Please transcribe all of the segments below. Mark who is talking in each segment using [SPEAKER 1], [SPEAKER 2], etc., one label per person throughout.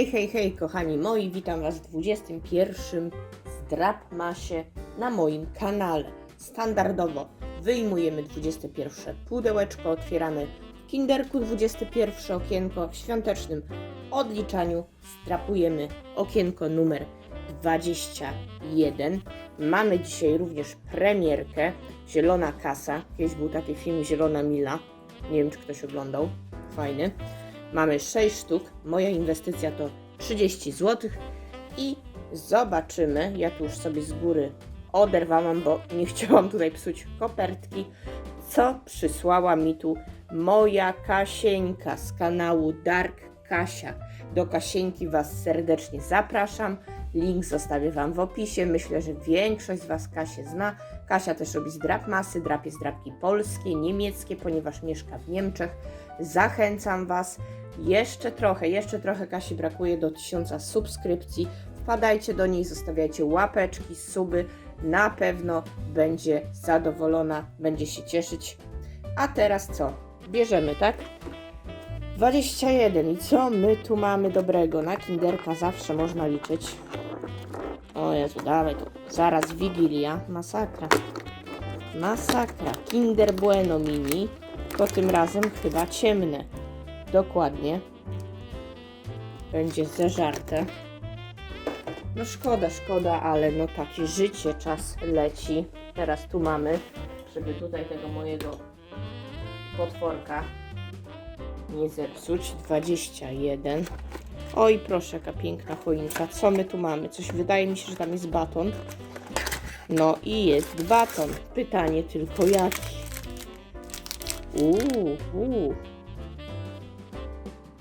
[SPEAKER 1] Hej, hej, hej, kochani moi, witam Was w 21 Zdrapmasie na moim kanale. Standardowo wyjmujemy 21 pudełeczko, otwieramy w kinderku 21 okienko, w świątecznym odliczaniu zdrapujemy okienko numer 21. Mamy dzisiaj również premierkę Zielona Kasa. Kiedyś był taki film Zielona Mila. Nie wiem, czy ktoś oglądał. Fajny. Mamy 6 sztuk. Moja inwestycja to 30 zł. I zobaczymy. Ja tu już sobie z góry oderwałam, bo nie chciałam tutaj psuć kopertki. Co przysłała mi tu moja Kasieńka z kanału Dark Kasia. Do Kasieńki Was serdecznie zapraszam. Link zostawię Wam w opisie. Myślę, że większość z Was Kasię zna. Kasia też robi zdrap masy, drapie zdrapki polskie, niemieckie, ponieważ mieszka w Niemczech. Zachęcam Was. Jeszcze trochę, jeszcze trochę Kasi brakuje do 1000 subskrypcji. Wpadajcie do niej, zostawiajcie łapeczki, suby. Na pewno będzie zadowolona, będzie się cieszyć. A teraz co? Bierzemy, tak? 21. I co my tu mamy dobrego? Na kinderka zawsze można liczyć. O Jezu, dawaj. Zaraz Wigilia. Masakra. Masakra. Kinder Bueno Mini. To tym razem chyba ciemne. Dokładnie. Będzie zeżarte. No szkoda, szkoda, ale no takie życie, czas leci. Teraz tu mamy, żeby tutaj tego mojego potworka nie zepsuć. 21. Oj, proszę, jaka piękna choinka. Co my tu mamy? Coś wydaje mi się, że tam jest baton. No i jest baton. Pytanie tylko jaki. Uuu, uuu.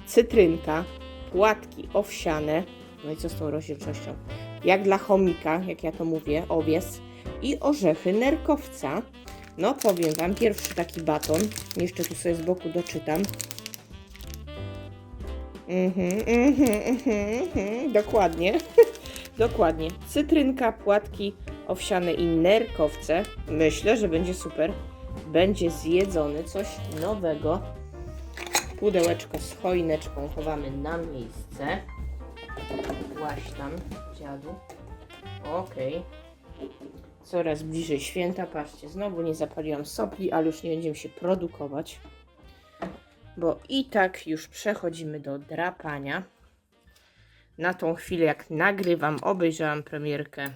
[SPEAKER 1] Cytrynka, płatki owsiane. No i co z tą rozdzielczością? Jak dla chomika, jak ja to mówię, owies. I orzechy nerkowca. No powiem Wam, pierwszy taki baton. Jeszcze tu sobie z boku doczytam. Mhm, mhm, mhm, mhm, dokładnie. dokładnie. Cytrynka, płatki owsiane i nerkowce. Myślę, że będzie super. Będzie zjedzony coś nowego. Pudełeczko z choineczką chowamy na miejsce. Właśnie tam, dziadu. Okej. Coraz bliżej święta. Patrzcie, znowu nie zapaliłam sopli, ale już nie będziemy się produkować bo i tak już przechodzimy do drapania. Na tą chwilę, jak nagrywam, obejrzałam premierkę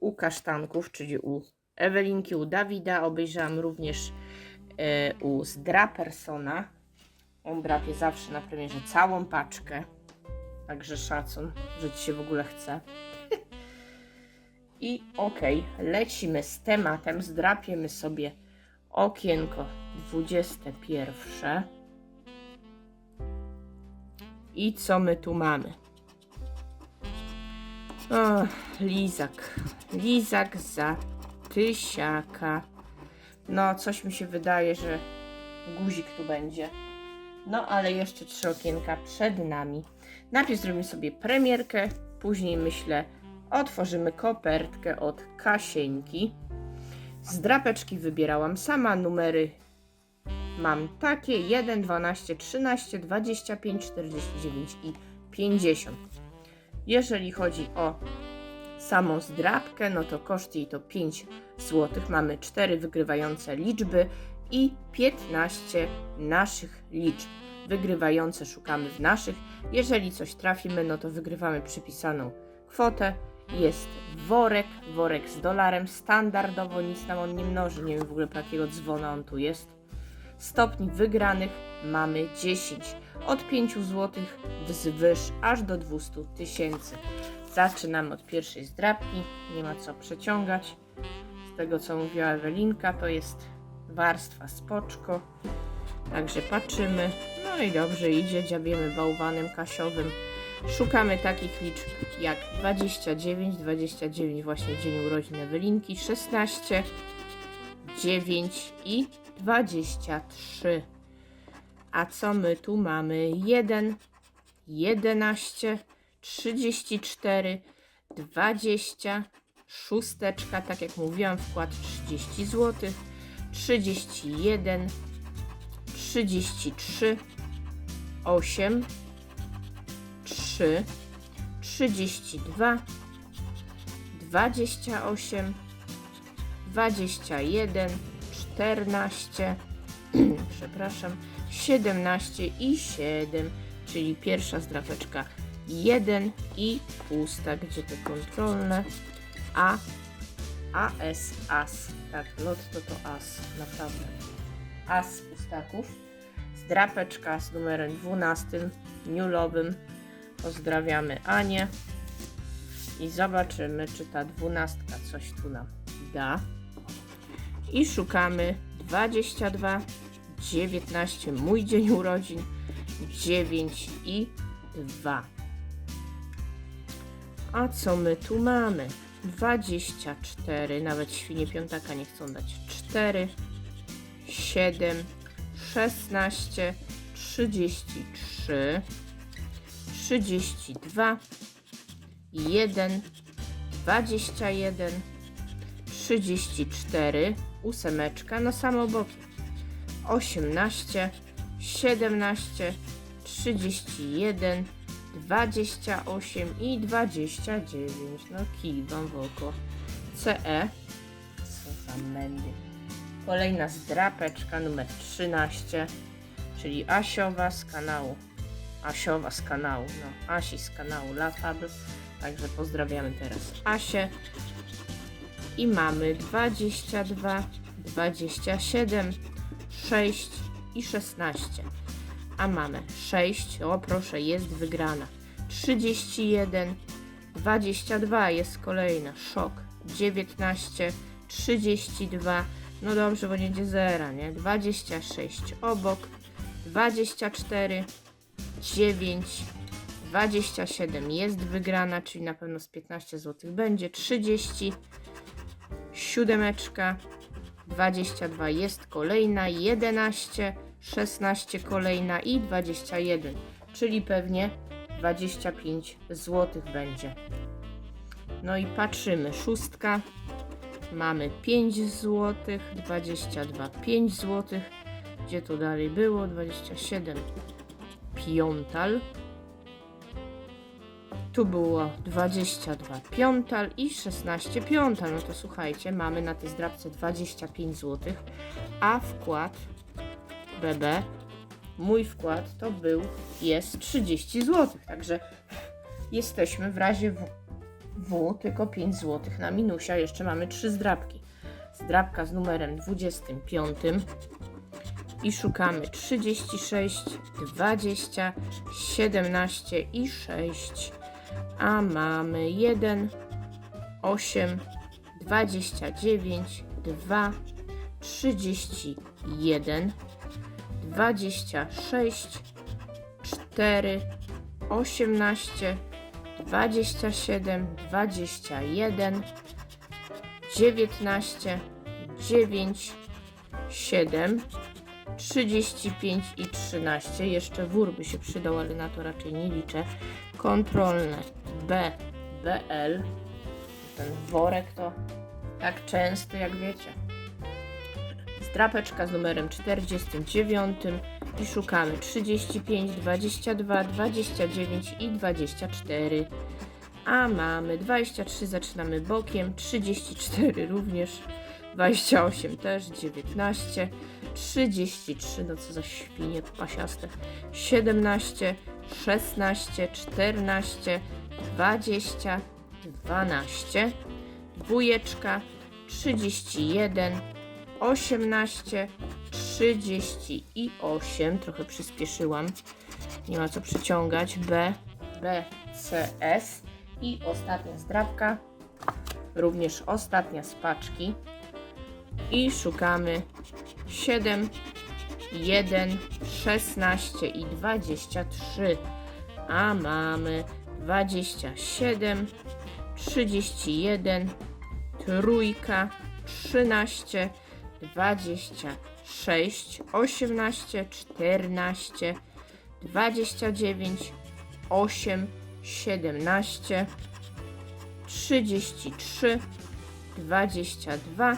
[SPEAKER 1] u Kasztanków, czyli u Ewelinki, u Dawida. Obejrzałam również e, u Zdrapersona. On drapie zawsze na premierze całą paczkę. Także szacun, że ci się w ogóle chce. I okej, lecimy z tematem. Zdrapiemy sobie okienko 21. I co my tu mamy? Lizak. Lizak za tysiaka. No, coś mi się wydaje, że guzik tu będzie. No, ale jeszcze trzy okienka przed nami. Najpierw zrobimy sobie premierkę, później myślę otworzymy kopertkę od Kasieńki. Z drapeczki wybierałam sama numery. Mam takie 1, 12, 13, 25, 49 i 50. Jeżeli chodzi o samą zdrapkę, no to koszt jej to 5 zł. Mamy 4 wygrywające liczby i 15 naszych liczb. Wygrywające szukamy w naszych. Jeżeli coś trafimy, no to wygrywamy przypisaną kwotę jest worek, worek z dolarem, standardowo nic nam on nie mnoży, nie wiem w ogóle po jakiego dzwona on tu jest. Stopni wygranych mamy 10, od 5 zł wzwyż aż do 200 tysięcy. Zaczynamy od pierwszej zdrapki, nie ma co przeciągać. Z tego co mówiła Ewelinka, to jest warstwa spoczko. Także patrzymy, no i dobrze idzie, dziabiemy bałwanem kasiowym. Szukamy takich liczb jak 29, 29 właśnie dzień urodzin Ewelinki, 16, 9 i 23. A co my tu mamy? 1, 11, 34, 20, szósteczka, tak jak mówiłam, wkład 30 zł, 31, 33, 8, trzy, trzydzieści dwa, dwadzieścia osiem, dwadzieścia jeden, czternaście, przepraszam, siedemnaście i siedem, czyli pierwsza zdrapeczka jeden i pusta, gdzie te kontrolne A, AS, AS, tak, lotto to AS, naprawdę. AS pustaków, zdrapeczka z numerem 12, nulowym, pozdrawiamy Anię i zobaczymy, czy ta dwunastka coś tu nam da. I szukamy 22, 19, mój dzień urodzin, 9 i 2. A co my tu mamy? 24, nawet świnie piątaka nie chcą dać. 4, 7, 16, 33, 32, 1, 21, 34, ósemeczka, no samo boki. 18, 17, 31, 28 i 29. No kij wam w oko. CE. Co za mędy. Kolejna zdrapeczka numer 13, czyli Asiowa z kanału. Asiowa z kanału, no Asi z kanału Lafable. Także pozdrawiamy teraz Asię. I mamy 22, 27, 6 i 16 a mamy 6, o proszę, jest wygrana. 31, 22 jest kolejna, szok. 19, 32, no dobrze, bo nie będzie zera, nie? 26 obok, 24, 9, 27 jest wygrana, czyli na pewno z 15 zł będzie, 30, siódemeczka, 22 jest kolejna, 11, 16 kolejna i 21, czyli pewnie 25 zł będzie. No i patrzymy, szóstka, mamy 5 zł, 22, 5 zł, gdzie to dalej było, 27, piątal, tu było 22 piątal i 16 piątal. No to słuchajcie, mamy na tej zdrabce 25 zł, a wkład BB, mój wkład to był, jest 30 zł. Także jesteśmy w razie W, w tylko 5 zł na minusie, a jeszcze mamy 3 zdrabki. Zdrabka z numerem 25 i szukamy 36, 20, 17 i 6. A mamy 1, 8, 29, 2, 31, 26, 4, 18, 27, 21, 19, 9, 7, 35 i 13. Jeszcze wór by się przydał, ale na to raczej nie liczę. Kontrolne B, BL. Ten worek to tak częsty, jak wiecie. Strapeczka z numerem 49 i szukamy 35, 22, 29 i 24. A mamy 23, zaczynamy bokiem, 34 również, 28 też, 19, 33, no co za świnie pasiaste, 17, 16, 14, 20, 12, dwójeczka, 31, 18, 38, trochę przyspieszyłam, nie ma co przyciągać, B, B, C, S. I ostatnia zdrabka, również ostatnia z paczki. I szukamy 7, 1, 16 i 23, a mamy 27, 31, trójka, 13, 26, 18, 14, 29, 8, 17, 33, 22,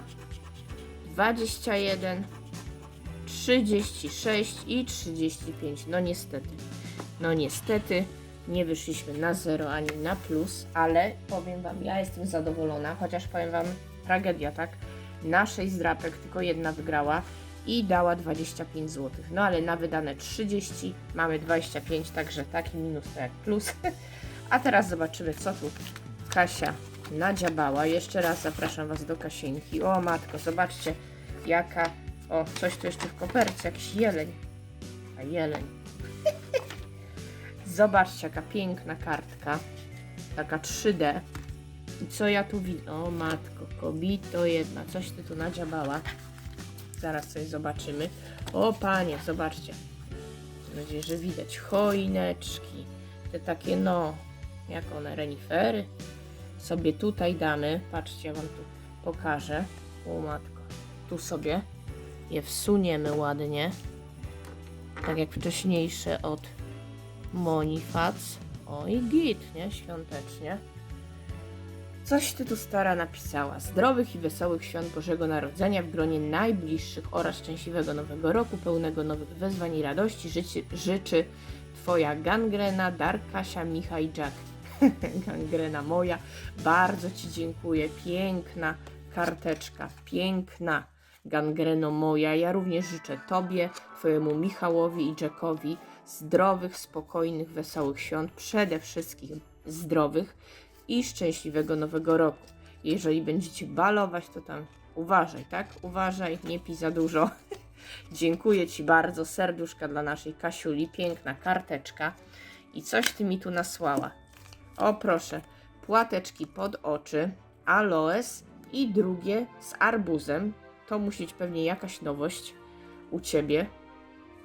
[SPEAKER 1] 21, 36 i 35. No niestety. No niestety Nie wyszliśmy na zero ani na plus, ale powiem Wam, ja jestem zadowolona, chociaż powiem Wam, tragedia, tak? Na 6 zdrapek tylko jedna wygrała i dała 25 zł. No ale na wydane 30 mamy 25, także taki minus to jak plus. A teraz zobaczymy, co tu Kasia nadziabała. Jeszcze raz zapraszam Was do Kasieńki. O matko, zobaczcie jaka... O, coś tu jeszcze w kopercie, jakiś jeleń. A jeleń. Zobaczcie, jaka piękna kartka. Taka 3D. I co ja tu widzę? O matko, kobito jedna. Coś ty tu nadziabała. Zaraz coś zobaczymy. O panie, zobaczcie. Mam nadzieję, że widać. Choineczki. Te takie, no, jak one, renifery. Sobie tutaj damy. Patrzcie, ja wam tu pokażę. O matko. Tu sobie je wsuniemy ładnie. Tak jak wcześniejsze od Monifac. Oj, git, nie? Świątecznie. Coś ty tu stara napisała. Zdrowych i wesołych świąt Bożego Narodzenia w gronie najbliższych oraz szczęśliwego nowego roku, pełnego nowych wyzwań i radości życzy, życzy Twoja gangrena, Darkasia, Micha i Jack. gangrena moja, bardzo Ci dziękuję. Piękna karteczka, piękna gangreno moja. Ja również życzę Tobie, Twojemu Michałowi i Jackowi zdrowych, spokojnych, wesołych świąt, przede wszystkim zdrowych i szczęśliwego nowego roku. Jeżeli będziecie balować, to tam uważaj, tak? Uważaj, nie pij za dużo. Dziękuję Ci bardzo. Serduszka dla naszej Kasiuli. Piękna karteczka. I coś Ty mi tu nasłała. O proszę, płateczki pod oczy, aloes i drugie z arbuzem. To musi być pewnie jakaś nowość u Ciebie,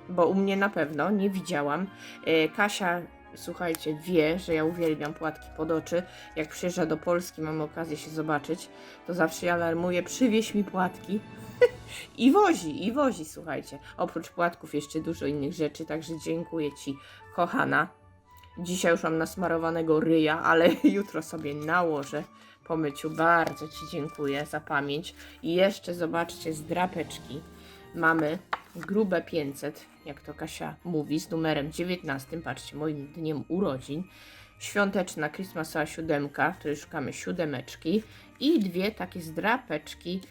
[SPEAKER 1] bo u mnie na pewno nie widziałam. E, Kasia, słuchajcie, wie, że ja uwielbiam płatki pod oczy. Jak przyjeżdża do Polski, mam okazję się zobaczyć, to zawsze ja alarmuję, przywieź mi płatki. I wozi, i wozi, słuchajcie. Oprócz płatków jeszcze dużo innych rzeczy, także dziękuję Ci, kochana. Dzisiaj już mam nasmarowanego ryja, ale jutro sobie nałożę po myciu. Bardzo Ci dziękuję za pamięć. I jeszcze zobaczcie z drapeczki. Mamy grube 500, jak to Kasia mówi, z numerem 19. Patrzcie, moim dniem urodzin. Świąteczna Christmasowa siódemka, tutaj szukamy siódemeczki. I dwie takie zdrapeczki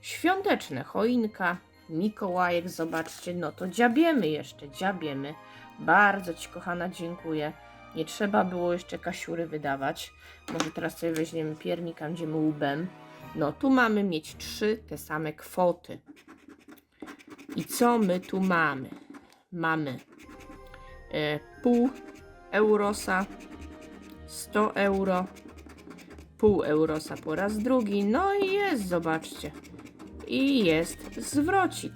[SPEAKER 1] świąteczne. Choinka, Mikołajek, zobaczcie, no to dziabiemy jeszcze, dziabiemy. Bardzo Ci, kochana, dziękuję. Nie trzeba było jeszcze kasiury wydawać. Może teraz sobie weźmiemy piernika, będziemy łbem. No, tu mamy mieć trzy te same kwoty. I co my tu mamy? Mamy e, pół eurosa, 100 euro, pół eurosa po raz drugi. No i jest, zobaczcie. I jest zwrocik.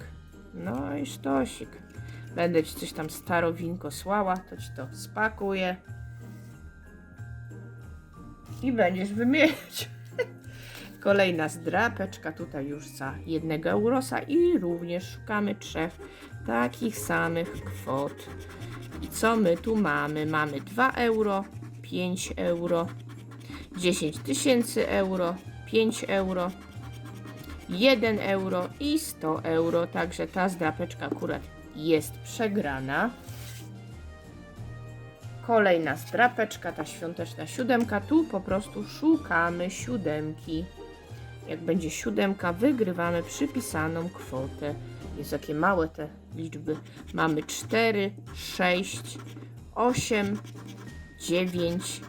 [SPEAKER 1] No i sztosik. Będę ci coś tam starowinko słała, to ci to spakuję. I będziesz wymieniać. Kolejna zdrapeczka tutaj już za jednego eurosa i również szukamy trzech takich samych kwot. I co my tu mamy? Mamy 2 euro, 5 euro, 10 tysięcy euro, 5 euro, 1 euro i 100 euro. Także ta zdrapeczka akurat jest przegrana. Kolejna zdrapeczka, ta świąteczna siódemka. Tu po prostu szukamy siódemki. Jak będzie siódemka, wygrywamy przypisaną kwotę. Jest jakie małe te liczby. Mamy 4, 6, 8, 9,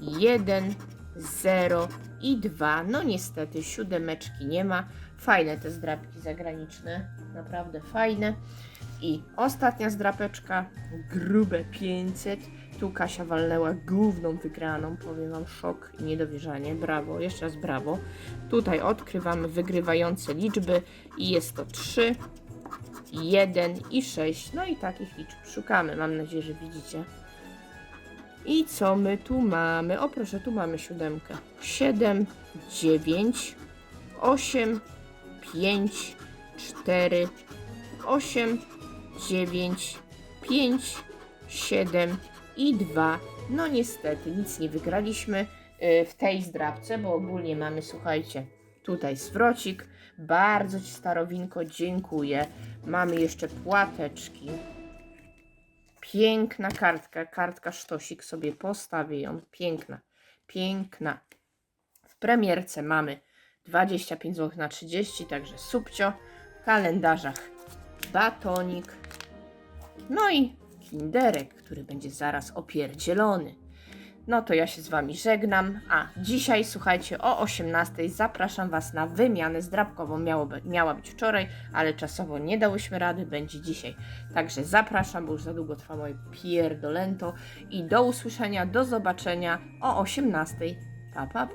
[SPEAKER 1] 1, 0 i 2. No niestety siódemeczki nie ma. Fajne te zdrapki zagraniczne. Naprawdę fajne. I ostatnia zdrapeczka, grube 500. Tu Kasia walnęła główną wygraną. Powiem Wam szok i niedowierzanie. Brawo, jeszcze raz brawo. Tutaj odkrywamy wygrywające liczby i jest to 3, 1 i 6. No i takich liczb szukamy. Mam nadzieję, że widzicie. I co my tu mamy? O proszę, tu mamy siódemkę. 7, 9, 8, 5, 4, 8, 9, 5, 7 i 2. No niestety nic nie wygraliśmy y, w tej zdrabce, bo ogólnie mamy, słuchajcie, tutaj zwrocik. Bardzo Ci starowinko dziękuję. Mamy jeszcze płateczki. Piękna kartka, kartka sztosik sobie postawię ją. Piękna, piękna. W premierce mamy 25 zł na 30, także subcio. W kalendarzach batonik. No i kinderek, który będzie zaraz opierdzielony. No to ja się z Wami żegnam. A dzisiaj, słuchajcie, o 18 zapraszam Was na wymianę zdrabkową. Miało, by- miała być wczoraj, ale czasowo nie dałyśmy rady, będzie dzisiaj. Także zapraszam, bo już za długo trwa moje pierdolento. I do usłyszenia, do zobaczenia o 18. Pa, pa, pa.